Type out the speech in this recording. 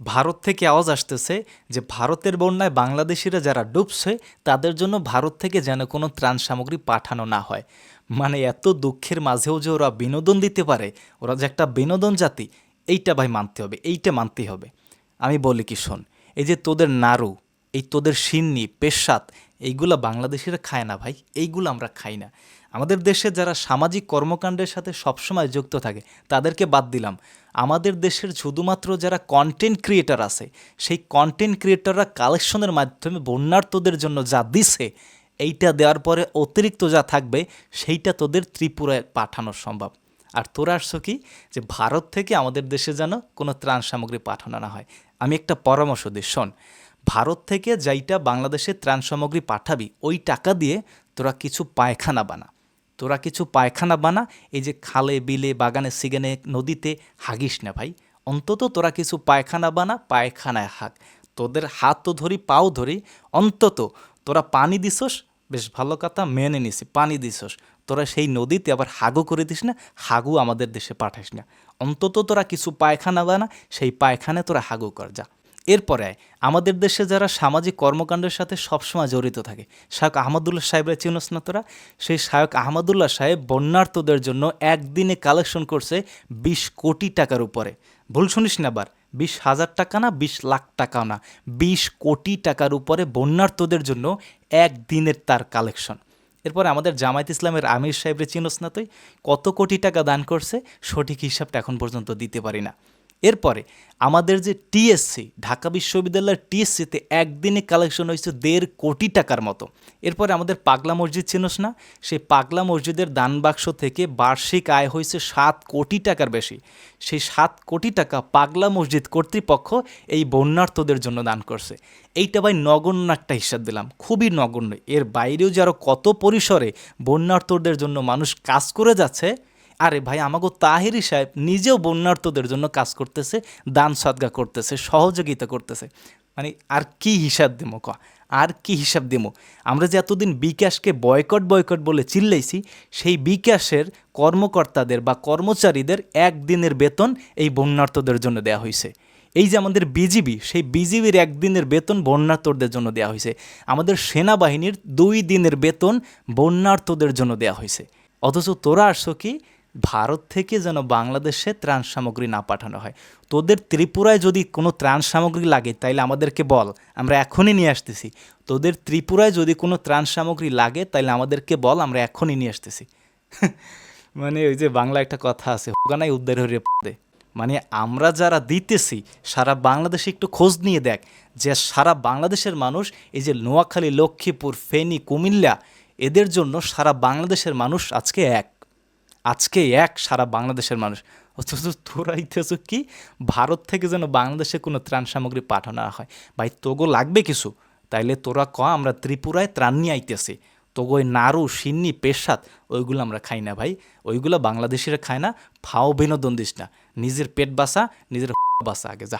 ভারত থেকে আওয়াজ আসতেছে যে ভারতের বন্যায় বাংলাদেশিরা যারা ডুবছে, তাদের জন্য ভারত থেকে যেন কোনো ত্রাণ সামগ্রী পাঠানো না হয়। মানে এত দুঃখের মাঝেও যে ওরা বিনোদন দিতে পারে, ওরা যে একটা বিনোদন জাতি, এইটা ভাই মানতে হবে, এইটা মানতেই হবে। আমি বলি কি, শোন, এই যে তোদের নাড়ু, এই তোদের সিন্নি পেশাত এইগুলা বাংলাদেশিরা খায় না ভাই, এইগুলো আমরা খাই না। আমাদের দেশে যারা সামাজিক কর্মকাণ্ডের সাথে সবসময় যুক্ত থাকে, তাদেরকে বাদ দিলাম। আমাদের দেশের শুধুমাত্র যারা কন্টেন্ট ক্রিয়েটার আছে, সেই কন্টেন্ট ক্রিয়েটাররা কালেকশনের মাধ্যমে বন্যার্থদের জন্য যা দিছে, এইটা দেওয়ার পরে অতিরিক্ত যা থাকবে, সেইটা তোদের ত্রিপুরায় পাঠানো সম্ভব। আর তোরা আসছো কি, যে ভারত থেকে আমাদের দেশে যেন কোনো ত্রাণ সামগ্রী পাঠানো না হয়। আমি একটা পরামর্শ দিই, শোন ভারত থেকে যাইটা বাংলাদেশে ত্রাণ সামগ্রী পাঠাবি, ওই টাকা দিয়ে তোরা কিছু পায়খানা বানা। তোরা কিছু পায়খানা বানা, এই যে খালে, বিলে, বাগানে, সিগানে, নদীতে হাগিস না ভাই। অন্তত তোরা কিছু পায়খানা বানা, পায়খানায় হাগ। তোদের হাত তো ধরি, পাও ধরি, অন্তত তোরা পানি দিছস, বেশ ভালো কথা, মেনে নিছি, পানি দিছস। তোরা সেই নদীতে আবার হাগু করে দিস না হাগু আমাদের দেশে পাঠাস না। অন্তত তোরা কিছু পায়খানা বানা, সেই পায়খানে তোরা হাগু কর, যা। এরপরে আমাদের দেশে যারা সামাজিক কর্মকাণ্ডের সাথে সবসময় জড়িত থাকে শায়ক আহমদুল্লাহ সাহেবরা চিনস না তোরা সেই শায়ক আহমদুল্লাহ সাহেব বন্যার্থদের জন্য একদিনে কালেকশন করছে বিশ কোটি টাকার উপরে। ভুল শুনিস না আবার, বিশ হাজার টাকা না, বিশ লাখ টাকাও না, বিশ কোটি টাকার উপরে বন্যার্থদের জন্য একদিনের তার কালেকশন এরপরে আমাদের জামায়াত ইসলামের আমির সাহেবের চিনস না তুই কত কোটি টাকা দান করছে, সঠিক হিসাবটা এখন পর্যন্ত দিতে পারি না। এরপরে আমাদের যে টিএসসি ঢাকা বিশ্ববিদ্যালয়ের টিএসসিতে একদিনে কালেকশন হয়েছে দেড় কোটি টাকার মতো। এরপরে আমাদের পাগলা মসজিদ চিনস না? সেই পাগলা মসজিদের দান বাক্স থেকে বার্ষিক আয় হয়েছে সাত কোটি টাকার বেশি। সেই সাত কোটি টাকা পাগলা মসজিদ কর্তৃপক্ষ এই বন্যার্থদের জন্য দান করছে। এইটা ভাই নগণ্য একটা হিসাব দিলাম, খুবই নগণ্য। এর বাইরেও যে আরও কত পরিসরে বন্যার্থদের জন্য মানুষ কাজ করে যাচ্ছে আরে ভাই, আমাগো তাহেরি সাহেব নিজেও বন্যার্থদের জন্য কাজ করতেছে, দান সদগা করতেছে, সহযোগিতা করতেছে। মানে আর কি হিসাব দেবো ক? আর কি হিসাব দেবো? আমরা যে এতদিন বিকাশকে বয়কট বয়কট বলে চিল্লাইছি, সেই বিকাশের কর্মকর্তাদের বা কর্মচারীদের একদিনের বেতন এই বন্যার্থদের জন্য দেওয়া হয়েছে এই যে আমাদের বিজিবি, সেই বিজিবির একদিনের বেতন বন্যার্থদের জন্য দেওয়া হয়েছে আমাদের সেনাবাহিনীর দুই দিনের বেতন বন্যার্থদের জন্য দেওয়া হয়েছে অথচ তোরা আসছো কি ভারত থেকে যেন বাংলাদেশে ত্রাণ সামগ্রী না পাঠানো হয়। তোদের ত্রিপুরায় যদি কোনো ত্রাণ সামগ্রী লাগে, তাইলে আমাদেরকে বল, আমরা এখনই নিয়ে আসতেছি। তোদের ত্রিপুরায় যদি কোনো ত্রাণ সামগ্রী লাগে, তাইলে আমাদেরকে বল, আমরা এখনই নিয়ে আসতেছি। মানে ওই যে বাংলা একটা কথা আছে হোগানাই উদ্ধার হয়ে পদে। মানে আমরা যারা দিতেছি, সারা বাংলাদেশে একটু খোঁজ নিয়ে দেখ, যে সারা বাংলাদেশের মানুষ, এই যে নোয়াখালী, লক্ষ্মীপুর, ফেনী, কুমিল্লা, এদের জন্য সারা বাংলাদেশের মানুষ আজকে এক। আজকে এক সারা বাংলাদেশের মানুষ। অথচ তোরা ইতিহাস কি? ভারত থেকে যেন বাংলাদেশে কোনো ত্রাণ সামগ্রী পাঠানো হয়। ভাই, তোগো লাগবে কিছু? তাইলে তোরা ক, আমরা ত্রিপুরায় ত্রাণ নিয়ে আইতেছি। তোগো ওই নাড়ু, সিন্নি পেশাত ওইগুলো আমরা খাই না ভাই। ওইগুলো বাংলাদেশিরা খায় না। ফাও বিনোদন দিস না। নিজের পেট বাসা নিজের বাসা আগে, যা।